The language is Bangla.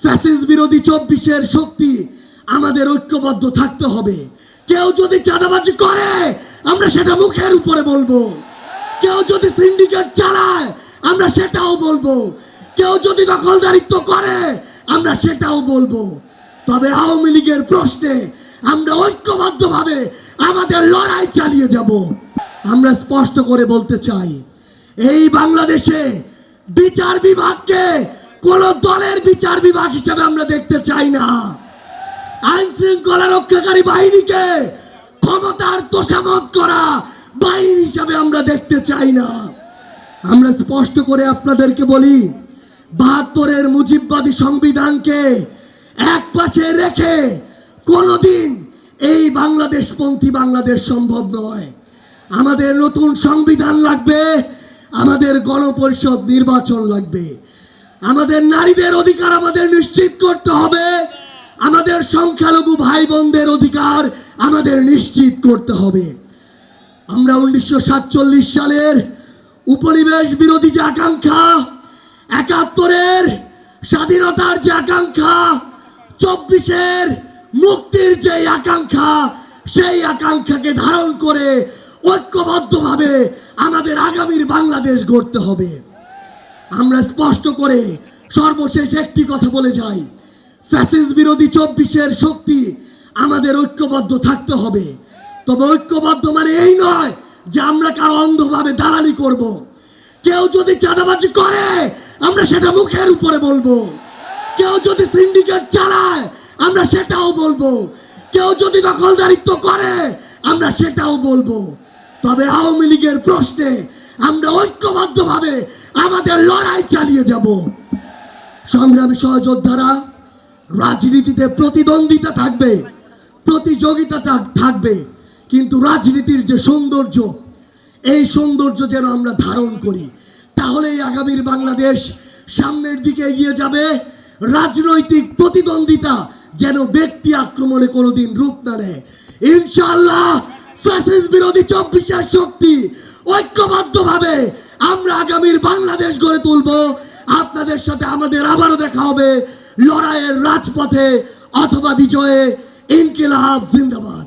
ফ্যাসিস বিরোধী চব্বিশের শক্তি আমাদের ঐক্যবদ্ধ থাকতে হবে। কেউ যদি চাঁদাবাজি করে, আমরা সেটা মুখের উপরে বলব। কেউ যদি সিন্ডিকেট চালায়, আমরা সেটাও বলব। কেউ যদি দখলদারিত্ব করে, আমরা সেটাও বলব। তবে আওয়ামী লীগের প্রশ্নে আমরা ঐক্যবদ্ধভাবে আমাদের লড়াই চালিয়ে যাব। আমরা স্পষ্ট করে বলতে চাই, এই বাংলাদেশে বিচার বিভাগকে কোন দলের বিচার বিভাগ হিসেবে আমরা দেখতে চাই না। আইন শৃঙ্খলা রক্ষাকারী বাহিনীকে ক্ষমতার তোষামত করা বাহিনী হিসাবে আমরা দেখতে চাই না। আমরা স্পষ্ট করে আপনাদেরকে বলি, বাহাত্তরের মুজিববাদী সংবিধানকে এক পাশে রেখে কোনোদিন এই বাংলাদেশপন্থী বাংলাদেশ সম্ভব নয়। আমাদের নতুন সংবিধান লাগবে, আমাদের গণপরিষদ নির্বাচন লাগবে। আমাদের নারীদের অধিকার আমাদের নিশ্চিত করতে হবে। আমাদের সংখ্যালঘু ভাই বোনদের অধিকার আমাদের নিশ্চিত করতে হবে। আমরা উনিশশো সাতচল্লিশ সালের উপনিবেশ বিরোধী যে আকাঙ্ক্ষা, একাত্তরের স্বাধীনতার যে আকাঙ্ক্ষা, চব্বিশের মুক্তির যে আকাঙ্ক্ষা, সেই আকাঙ্ক্ষাকে ধারণ করে ঐক্যবদ্ধভাবে আমাদের আগামীর বাংলাদেশ গড়তে হবে। আমরা স্পষ্ট করে সর্বশেষ একটি কথা বলে যাই। ফ্যাসিস বিরোধী চব্বিশের শক্তি আমাদের ঐক্যবদ্ধ থাকতে হবে। তবে ঐক্যবদ্ধ মানে এই নয় যে আমরা কারও অন্ধভাবে দালালি করব। কেউ যদি চাঁদাবাজি করে, আমরা সেটা মুখের উপরে বলব। কেউ যদি সিন্ডিকেট চালায়, আমরা সেটাও বলব। কেউ যদি দখলদারিত্ব করে, আমরা সেটাও বলব। তবে আওয়ামী লীগের প্রশ্নে আমরা ঐক্যবদ্ধভাবে আমাদের লড়াই চালিয়ে যাব। সংগ্রামী সহযোদ্ধারা রাজনীতিতে প্রতিদ্বন্দ্বিতা থাকবে, প্রতিযোগিতা থাকবে, কিন্তু রাজনীতির যে সৌন্দর্য, এই সৌন্দর্য যেন আমরা ধারণ করি। তাহলেই আগামীর বাংলাদেশ সামনের দিকে এগিয়ে যাবে। রাজনৈতিক প্রতিদ্বন্দ্বিতা যেন ব্যক্তি আক্রমণে কোনোদিন রূপ না নেয়। ইনশাআল্লাহ ফ্যাসিস বিরোধী চব্বিশের শক্তি ঐক্যবদ্ধভাবে আমরা আগামীর বাংলাদেশ গড়ে তুলব। আপনাদের সাথে আমাদের আবারও দেখা হবে লড়াইয়ের রাজপথে অথবা বিজয়ে ইনকিলাব জিন্দাবাদ।